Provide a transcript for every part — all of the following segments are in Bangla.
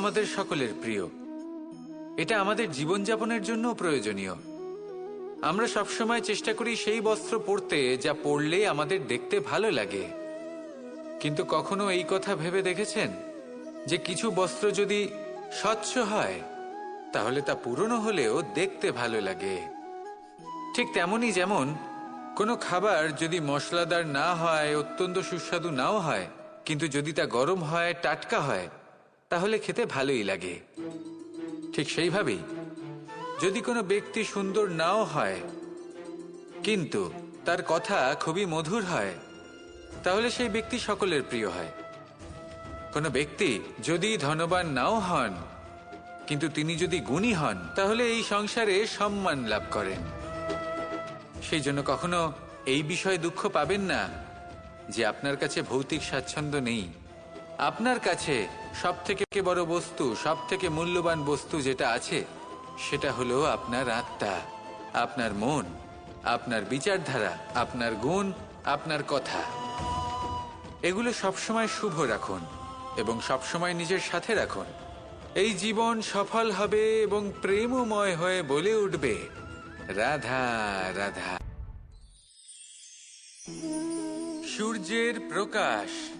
আমাদের সকলের প্রিয়। এটা আমাদের জীবনযাপনের জন্য প্রয়োজনীয়। আমরা সবসময় চেষ্টা করি সেই বস্ত্র পরতে যা পরলে আমাদের দেখতে ভালো লাগে। কিন্তু কখনো এই কথা ভেবে দেখেছেন? যে কিছু বস্ত্র যদি স্বচ্ছ হয়, তাহলে তা পুরনো হলেও দেখতে ভালো লাগে। ঠিক তেমনই যেমন কোনো খাবার যদি মশলাদার না হয়, অত্যন্ত সুস্বাদু নাও হয়, কিন্তু যদি তা গরম হয়, টাটকা হয় তাহলে খেতে ভালোই লাগে। ঠিক সেইভাবেই। যদি কোনো ব্যক্তি সুন্দর নাও হয়, কিন্তু তার কথা খুবই মধুর হয়, তাহলে সেই ব্যক্তি সকলের প্রিয় হয়। কোনো ব্যক্তি যদি ধনবান নাও হন, কিন্তু তিনি যদি গুণী হন, তাহলে এই সংসারে সম্মান লাভ করেন। সেই জন্য কখনো এই বিষয়ে দুঃখ পাবেন না যে আপনার কাছে ভৌতিক স্বাচ্ছন্দ্য নেই। আপনার কাছে সব থেকে বড় বস্তু সব থেকে মূল্যবান বস্তু যেটা আছে, সেটা হলো আপনার আত্মা, আপনার মন, আপনার বিচারধারা, আপনার গুণ, আপনার কথা। এগুলো সবসময় শুভ রাখুন এবং সবসময় নিজের সাথে রাখুন। এই জীবন সফল হবে এবং প্রেমময় হয়ে বলে উঠবে। রাধা রাধা। সূর্যের প্রকাশ।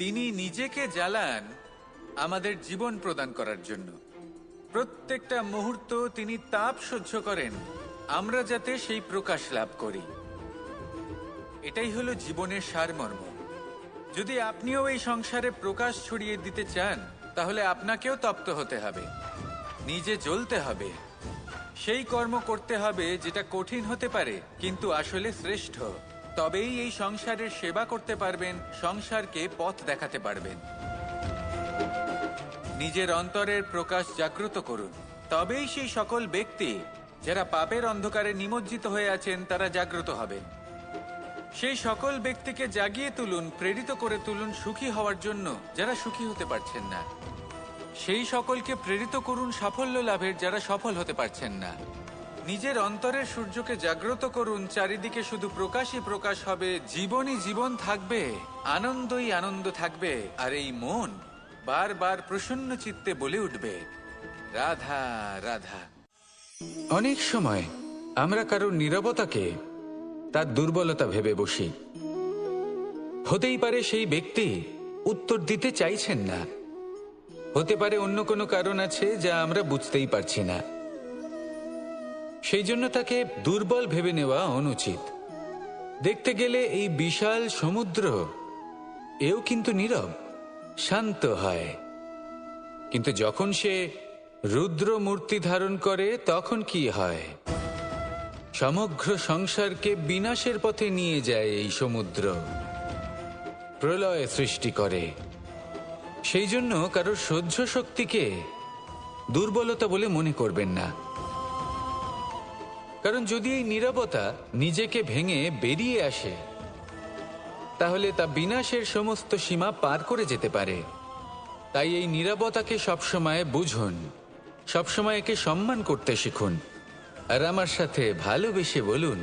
তিনি নিজেকে জ্বালান আমাদের জীবন প্রদান করার জন্য। প্রত্যেকটা মুহূর্ত তিনি তাপ সহ্য করেন, আমরা যাতে সেই প্রকাশ লাভ করি। এটাই হলো জীবনের সারমর্ম। যদি আপনিও এই সংসারে প্রকাশ ছড়িয়ে দিতে চান, তাহলে আপনাকেও তপ্ত হতে হবে, নিজে জ্বলতে হবে। সেই কর্ম করতে হবে যেটা কঠিন হতে পারে, কিন্তু আসলে শ্রেষ্ঠ। তবেই এই সংসারের সেবা করতে পারবেন, সংসারকে পথ দেখাতে পারবেন। নিজের অন্তরের প্রকাশ জাগ্রত করুন। তবেই সেই সকল ব্যক্তি যারা পাপের অন্ধকারে নিমজ্জিত হয়ে আছেন, তারা জাগ্রত হবেন। সেই সকল ব্যক্তিকে জাগিয়ে তুলুন, প্রেরিত করে তুলুন, সুখী হওয়ার জন্য যারা সুখী হতে পারছেন না। সেই সকলকে প্রেরিত করুন, সাফল্য লাভের যারা সফল হতে পারছেন না। নিজের অন্তরের সূর্যকে জাগ্রত করুন, চারিদিকে শুধু প্রকাশই প্রকাশ হবে, জীবনই জীবন থাকবে, আনন্দই আনন্দ থাকবে, আর এই মন বারবার প্রসন্ন চিত্তে বলে উঠবে, রাধা রাধা। অনেক সময় আমরা কারোর নীরবতাকে তার দুর্বলতা ভেবে বসি। হতেই পারে সেই ব্যক্তি উত্তর দিতে চাইছেন না। হতে পারে অন্য কোনো কারণ আছে যা আমরা বুঝতেই পারছি না। সেই জন্য তাকে দুর্বল ভেবে নেওয়া অনুচিত। দেখতে গেলে এই বিশাল সমুদ্র, এও কিন্তু নীরব, শান্ত হয়। কিন্তু যখন সে রুদ্র মূর্তি ধারণ করে, তখন কি হয়? সমগ্র সংসারকে বিনাশের পথে নিয়ে যায় এই সমুদ্র। প্রলয় সৃষ্টি করে। সেই জন্য কারোর সহ্য শক্তিকে দুর্বলতা বলে মনে করবেন না। কারণ যদি এই নিরবতা নিজেকে ভেঙে বেরিয়ে আসে, তাহলে তা বিনাশের সমস্ত সীমা পার করে যেতে পারে। তাই এই নিরবতাকে সবসময় বুঝুন, সবসময় একে সম্মান করতে শিখুন। আর আমার সাথে ভালোবেসে বলুন,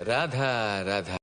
রাধা রাধা।